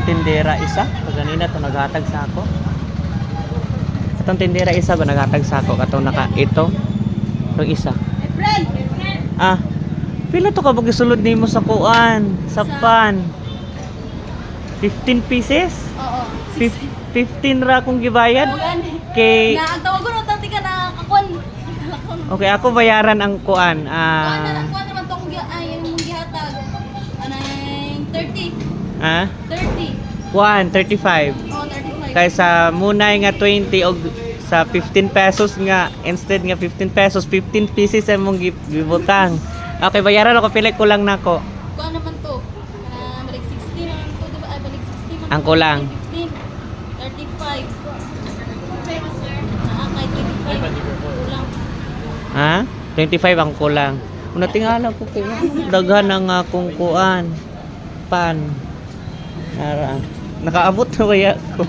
tindera isa. Pag ganina to naghatag sa ako. Itong tindera isa ba naghatag sa ako? Katong naka ito. Itong isa. Ah, pila to ka pag isulod nimo sa kuan, sa pan. 15 pieces? Oo. Fif- 15 ra kung gibayad. Kay Na, ang tawag ko nung tati ka na. Kakon. Okay, ako bayaran ang kuan. Na Ah, lang, kuha naman tong gi- ay, yung gihatag. Yung 30? ah, 30. Kuan 35. Oo, 35. Kaysa munay nga 20 og sa 15 pesos nga instead nga 15 pesos 15 pieces ang mong gi- gibutang. Okay, bayaran ako pili ko lang nako. Kuha naman to. Ah, balik 60 naman to, diba? Ay, balik 60 man. Ang kulang. 15. 35. Ah, kay 25. Kulang. Ha? 25 ang kulang. Una tingala ko kay daghan ang akong kuan pan. Nara. Nakaabot na kaya ko.